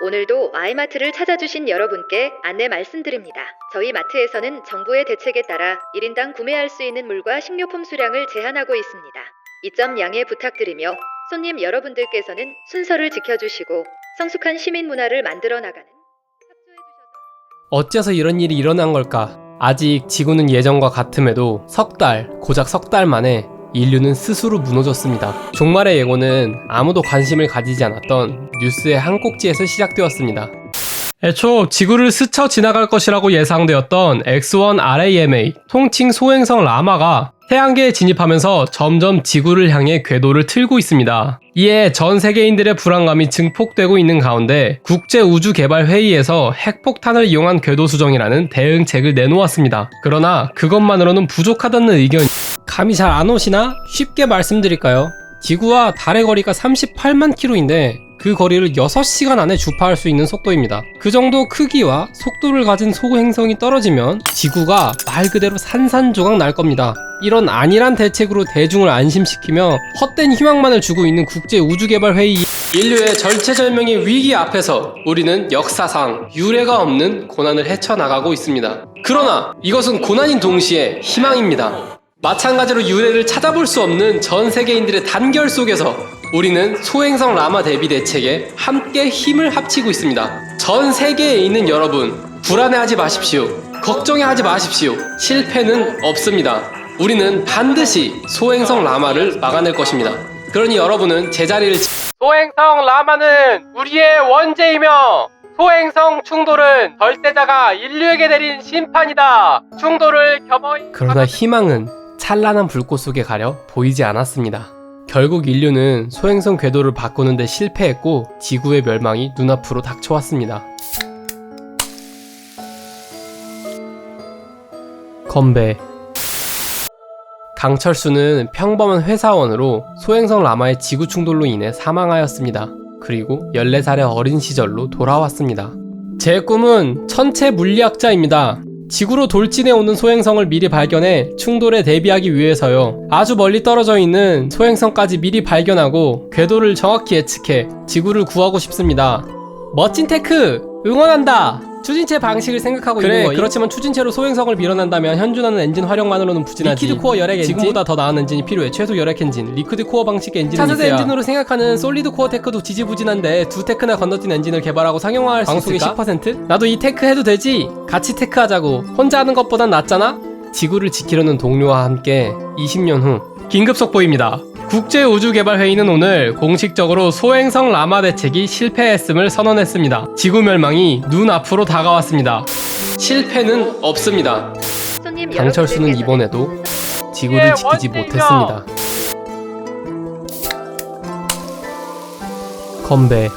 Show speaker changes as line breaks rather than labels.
오늘도 아이마트를 찾아주신 여러분께 안내 말씀드립니다. 저희 마트에서는 정부의 대책에 따라 1인당 구매할 수 있는 물과 식료품 수량을 제한하고 있습니다. 이 점 양해 부탁드리며 손님 여러분들께서는 순서를 지켜주시고 성숙한 시민 문화를 만들어 나가는
어째서 이런 일이 일어난 걸까? 아직 지구는 예전과 같음에도 석 달, 고작 석 달 만에 인류는 스스로 무너졌습니다. 종말의 예고는 아무도 관심을 가지지 않았던 뉴스의 한 꼭지에서 시작되었습니다. 애초 지구를 스쳐 지나갈 것이라고 예상되었던 X1 RAMA 통칭 소행성 라마가 태양계에 진입하면서 점점 지구를 향해 궤도를 틀고 있습니다. 이에 전 세계인들의 불안감이 증폭되고 있는 가운데 국제우주개발회의에서 핵폭탄을 이용한 궤도 수정이라는 대응책을 내놓았습니다. 그러나 그것만으로는 부족하다는 의견이 감이 잘 안 오시나? 쉽게 말씀드릴까요? 지구와 달의 거리가 38만 킬로인데 그 거리를 6시간 안에 주파할 수 있는 속도입니다. 그 정도 크기와 속도를 가진 소행성이 떨어지면 지구가 말 그대로 산산조각 날 겁니다. 이런 안일한 대책으로 대중을 안심시키며 헛된 희망만을 주고 있는 국제우주개발회의 인류의 절체절명의 위기 앞에서 우리는 역사상 유례가 없는 고난을 헤쳐나가고 있습니다. 그러나 이것은 고난인 동시에 희망입니다. 마찬가지로 유래를 찾아볼 수 없는 전 세계인들의 단결 속에서 우리는 소행성 라마 대비 대책에 함께 힘을 합치고 있습니다. 전 세계에 있는 여러분, 불안해하지 마십시오. 걱정해하지 마십시오. 실패는 없습니다. 우리는 반드시 소행성 라마를 막아낼 것입니다. 그러니 여러분은 제자리를 소행성 라마는 우리의 원죄이며 소행성 충돌은 절대자가 인류에게 내린 심판이다. 충돌을 겸허히 그러나 희망은 찬란한 불꽃 속에 가려 보이지 않았습니다. 결국 인류는 소행성 궤도를 바꾸는데 실패했고 지구의 멸망이 눈앞으로 닥쳐왔습니다. 건배 강철수는 평범한 회사원으로 소행성 라마의 지구 충돌로 인해 사망하였습니다. 그리고 14살의 어린 시절로 돌아왔습니다. 제 꿈은 천체 물리학자입니다. 지구로 돌진해 오는 소행성을 미리 발견해 충돌에 대비하기 위해서요. 아주 멀리 떨어져 있는 소행성까지 미리 발견하고 궤도를 정확히 예측해 지구를 구하고 싶습니다. 멋진 테크! 응원한다! 추진체 방식을 생각하고 있는 거임. 그렇지만 추진체로 소행성을 밀어낸다면 현존하는 엔진 활용만으로는 부진하지. 리퀴드 코어 열액 엔진? 지금보다 더 나은 엔진이 필요해. 최소 열액 엔진. 리퀴드 코어 방식 엔진은 차세대 있어야. 엔진으로 생각하는 솔리드 코어 테크도 지지부진한데 두 테크나 건너뛴 엔진을 개발하고 상용화할 수 방송의 있을까? 10%? 나도 이 테크 해도 되지. 같이 테크 하자고. 혼자 하는 것보단 낫잖아? 지구를 지키려는 동료와 함께 20년 후 긴급 속보입니다. 국제우주개발회의는 오늘 공식적으로 소행성 라마 대책이 실패했음을 선언했습니다. 지구 멸망이 눈앞으로 다가왔습니다. 실패는 없습니다.
강철수는
이번에도 지구를 지키지 못했습니다. 건배